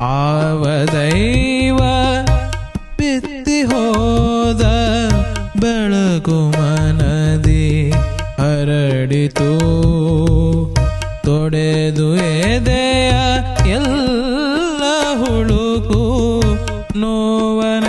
ಆವದೈವ ಬಿತ್ತಿ ಹೋದ ಬೆಳಗು ಮನದಿ ಹರಡಿತು. ತೊಡೆದು ಎದೆಯ ಎಲ್ಲ ಹುಳುಕು ನೋವನ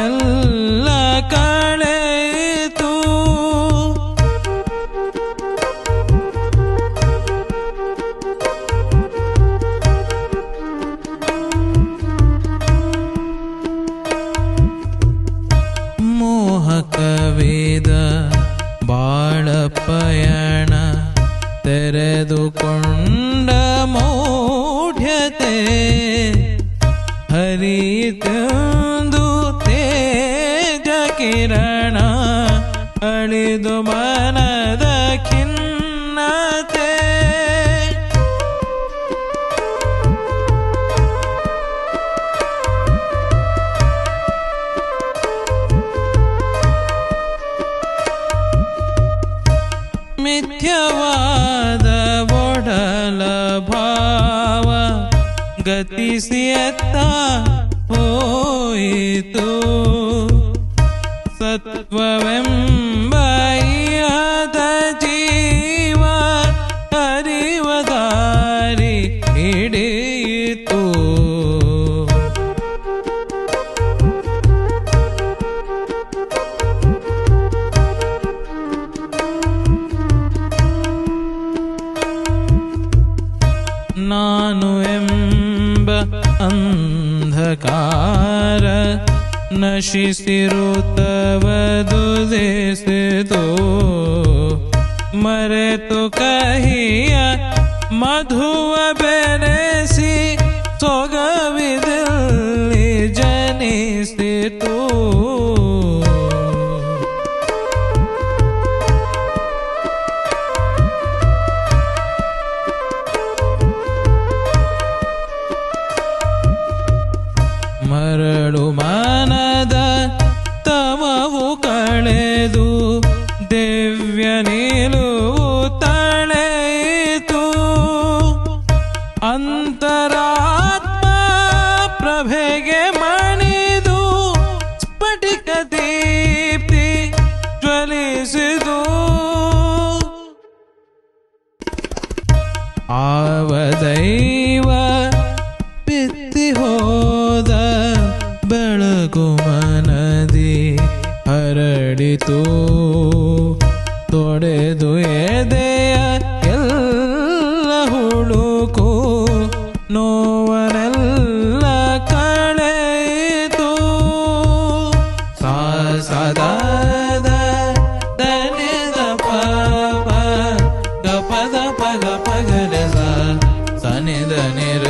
ಮೋಹಕವೇದ ಬಾಳ ಪಯಣ ತೆರೆದುಕೊಂಡ ಮೌಢ್ಯತೆ ಹರಿತಂದು ತೇಜ ಕಿರಣ ಅಳಿದು ಮನದ मिथ्यवाद वोढल भाव गतिशयता पोयितु सत्त्वम्ब्याद जीव हरिवदारि हरिवदारिक्रीडितु अन्धकार। न शिसि रुतवसो मरे तु कहिया मधु ಅಂತರಾತ್ಮ ಪ್ರಭೆಗೆ ಮಣಿದು ಸ್ಫಟಿಕ ದೀಪ್ತಿ ಜ್ವಲಿಸಿದು. ಆವದೈವ ಬಿತ್ತಿ ಹೋದ ಬೆಳಗು ಮನದಿ ಹರಡಿತು. ತೊಡೆದು ಎದೆಯ ಎಲ್ಲ ಹುಳುಕು ನೋವನೆಲ್ಲ ಕಳೆಯಿತು ಸದಾ ಸನಿ ದ ನಿರ